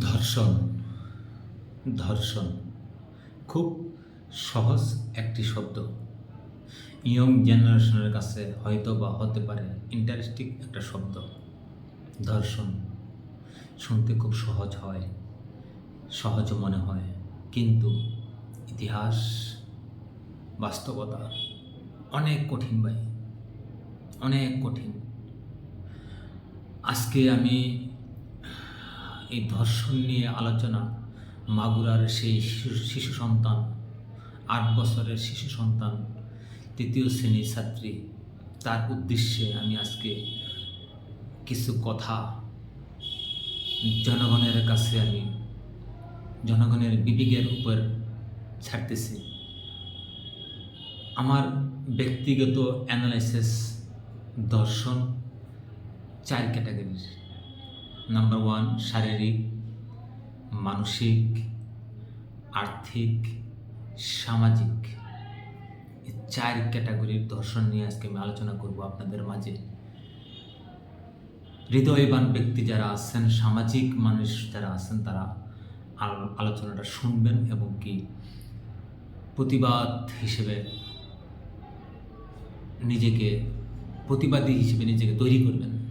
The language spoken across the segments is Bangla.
ধর্ষণ ধর্ষণ। খুব সহজ একটি শব্দ। ইয়ং জেনারেশনের কাছে হয়তো বা হতে পারে ইন্টারেস্টিং একটা শব্দ। ধর্ষণ। শুনতে খুব সহজ হয়, সহজ মনে হয়, কিন্তু ইতিহাস, বাস্তবতা অনেক কঠিন ভাই, অনেক কঠিন। আজকে আমি এই ধর্ষণ নিয়ে আলোচনা মাগুরার সেই শিশু সন্তান, আট বছরের শিশু সন্তান, তৃতীয় শ্রেণির ছাত্রী। তার উদ্দেশ্যে আমি আজকে কিছু কথা জনগণের কাছে আমি, জনগণের বিবেকের উপর ছাড়তেছি। আমার ব্যক্তিগত অ্যানালাইসিস দর্শন চার ক্যাটাগরির নাম্বার ওয়ান শারীরিক, মানসিক, আর্থিক, সামাজিক। এই চার ক্যাটাগরির দর্শন নিয়ে আজকে আমি আলোচনা করব আপনাদের মাঝে। হৃদয়বান ব্যক্তি যারা আছেন, সামাজিক মানুষ যারা আছেন, তারা আলো- আলোচনাটা শুনবেন এবং কি প্রতিবাদ হিসেবে নিজেকে, প্রতিবাদী হিসেবে নিজেকে তৈরি করবেন।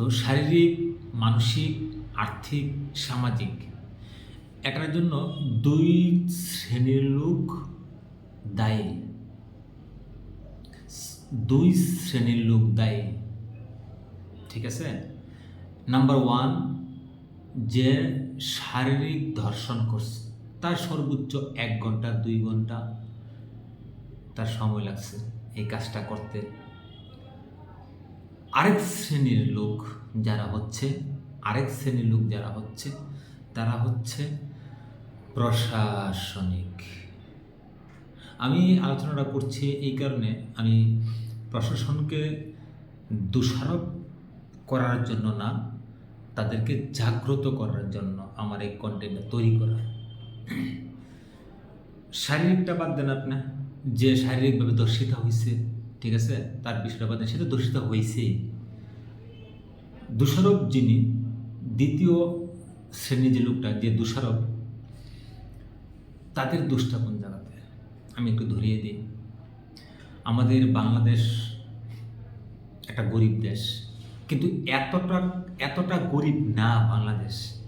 তো শারীরিক, মানসিক, আর্থিক, সামাজিক। এটার জন্য দুই শ্রেণির লোক দায়ী। দুই শ্রেণির লোক দায়ী। ঠিক আছে? নাম্বার ওয়ান যে শারীরিক ধর্ষণ করছে, তার সর্বোচ্চ এক ঘণ্টা, দুই ঘণ্টা তার সময় লাগছে এই কাজটা করতে। আরেক শ্রেণির লোক যারা হচ্ছে, আরেক শ্রেণির লোক যারা হচ্ছে, তারা হচ্ছে প্রশাসনিক। আমি আলোচনাটা করছি এই কারণে আমি প্রশাসনকে দোষারোপ করার জন্য না, তাদেরকে জাগ্রত করার জন্য আমার এই কন্টেন্টটা তৈরি করা। শারীরিকটা বাদ দেন আপনি, যে শারীরিকভাবে দর্শিতা হয়েছে ঠিক আছে? তার বিষয়টা বাদ দেন সে তো দর্শিত হয়েছেই দোষারোপ যিনি, দ্বিতীয় শ্রেণির যে লোকটা, যে দোষারোপ, তাদের দোষটা কোন জায়গাতে? আমি একটু ধরিয়ে দিই। আমাদের বাংলাদেশ একটা গরিব দেশ। কিন্তু এতটা এতটা গরিব না বাংলাদেশ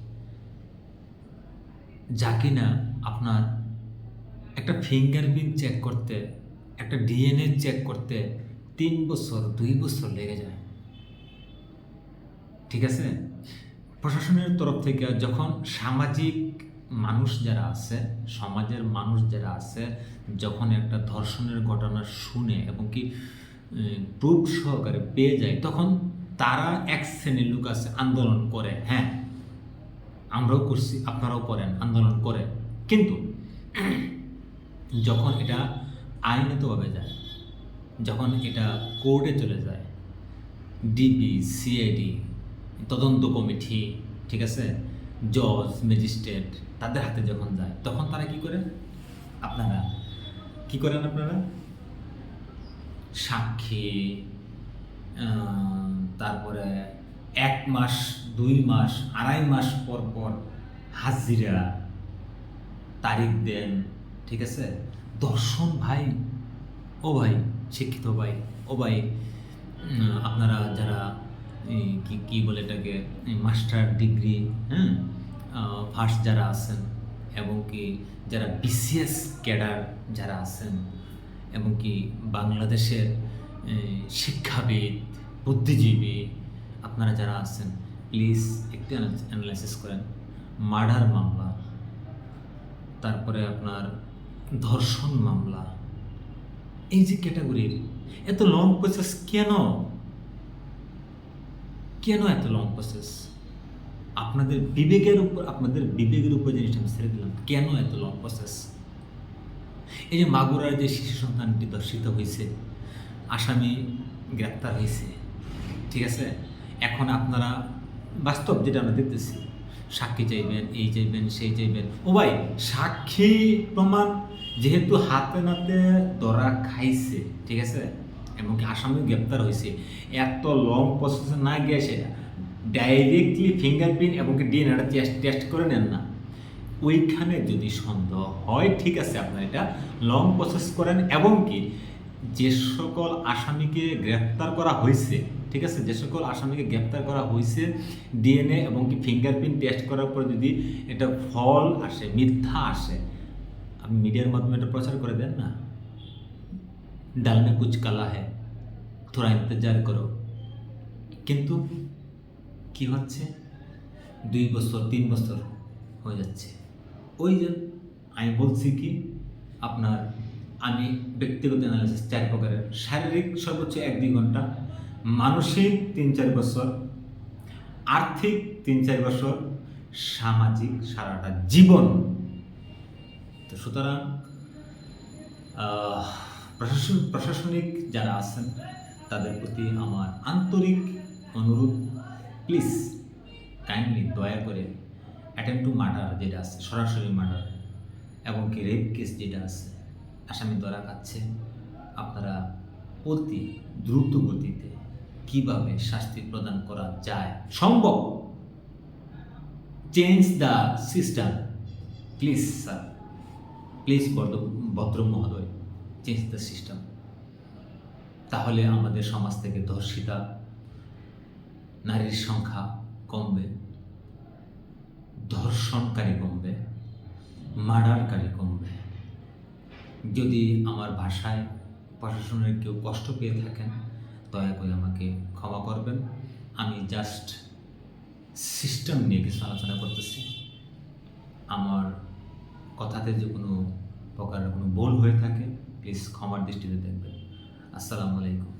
যা কিনা আপনার একটা ফিঙ্গারপ্রিন্ট চেক করতে একটা ডিএনএ চেক করতে তিন বছর, দুই বছর লেগে যায়। ঠিক আছে? প্রশাসনের তরফ থেকে যখন সামাজিক মানুষ যারা আছে, সমাজের মানুষ যারা আছে, যখন একটা ধর্ষণের ঘটনা শুনে এবং কি প্রুফ সহকারে পেয়ে যায়, তখন তারা এক শ্রেণির লোক আছে, আন্দোলন করে। হ্যাঁ আমরাও করছি, আপনারাও করেন, আন্দোলন করে কিন্তু, যখন এটা আইনতভাবে যায়। যখন এটা কোর্টে চলে যায় ডিবি সিআইডি তদন্ত কমিটি, ঠিক আছে? জজ ম্যাজিস্ট্রেট তাদের হাতে যখন যায়, তখন তারা কি করে? আপনারা, কি করেন আপনারা? সাক্ষী তারপরে এক মাস, দুই মাস, আড়াই মাস পর পর হাজিরা, তারিখ দেন, ঠিক আছে? দর্শন ভাই, ও ভাই, শিক্ষিত ভাই, ও ভাই আপনারা যারা কি কি বলে এটাকে মাস্টার ডিগ্রি হ্যাঁ ফার্স্ট যারা আছেন, এবং কি যারা বিসিএস ক্যাডার যারা আছেন, এবং কি বাংলাদেশের শিক্ষাবিদ, বুদ্ধিজীবী আপনারা যারা আছেন প্লিজ একটু অ্যানালাইসিস করেন। মার্ডার মামলা, তারপরে আপনার ধর্ষণ মামলা। এই যে ক্যাটাগরির এত লং প্রসেস কেন? কেন এত লং প্রসেস আপনাদের বিবেকের উপর, আপনাদের বিবেকের উপর জিনিসটা আমি ছেড়ে দিলাম। কেন এত লং প্রসেস এই যে মাগুরার যে শিশু সন্তানটি দর্শিত হয়েছে, আসামি গ্রেপ্তার হয়েছে, ঠিক আছে? এখন আপনারা বাস্তব যেটা আমরা দেখতেছি সাক্ষী চাইবেন, এই চাইবেন, সেই চাইবেন। ও ভাই, সাক্ষী প্রমাণ যেহেতু হাতে নাতে ধরা খাইছে, ঠিক আছে? এবং কি আসামি গ্রেপ্তার হয়েছে এত লং প্রসেসে না সে ডাইরেক্টলি ফিঙ্গারপ্রিন্ট এবং ডিএনএটা টেস্ট টেস্ট করে নেন না। ওইখানে যদি সন্দেহ হয়, ঠিক আছে আপনার এটা লং প্রসেস করেন এবং কি যে সকল আসামিকে গ্রেপ্তার করা হয়েছে ঠিক আছে? যে সকল আসামিকে গ্রেপ্তার করা হয়েছে, ডিএনএ এবং কি ফিঙ্গারপ্রিন্ট টেস্ট করার পরে যদি এটা ফল আসে, মিথ্যা আসে, আপনি মিডিয়ার মাধ্যমে এটা প্রচার করে দেন না? ডাল মে কুচ কালা হ্যাঁ থোড়া ইন্তজার করো। কিন্তু কি হচ্ছে? দুই বছর, তিন বছর হয়ে যাচ্ছে। ওই যে আমি বলছি কি, আপনার আমি ব্যক্তিগত অ্যানালিসিস চার প্রকারের শারীরিক সর্বোচ্চ এক দুই ঘণ্টা মানসিক তিন চার বছর, আর্থিক তিন চার বছর, সামাজিক সারাটা জীবন। তো সুতরাং প্রশাসন, প্রশাসনিক যারা আছেন, তাদের প্রতি আমার আন্তরিক অনুরোধ। প্লিজ কাইন্ডলি দয়া করে অ্যাটেম্প টু মার্ডার যেটা আছে, সরাসরি মার্ডার এবং কি রেপ কেস যেটা আছে, আসামি ধরা খাচ্ছে, আপনারা অতি দ্রুত গতিতে কীভাবে শাস্তি প্রদান করা যায়? সম্ভব? Change the system please sir please ভদ্র মহোদয় চেঞ্জ দ্য সিস্টেম তাহলে আমাদের সমাজ থেকে ধর্ষিতা, নারীর সংখ্যা কমবে, ধর্ষণকারী কমবে, মার্ডারকারী কমবে। যদি আমার ভাষায় প্রশাসনের কেউ কষ্ট পেয়ে থাকেন দয়া করে আমাকে ক্ষমা করবেন। আমি জাস্ট সিস্টেম নিয়ে কিছু আলোচনা করতেছি। আমার কথাতে যে কোনো প্রকারের কোনো ভুল হয়ে থাকে প্লিজ ক্ষমার দৃষ্টিতে দেখবেন। আসসালামু আলাইকুম।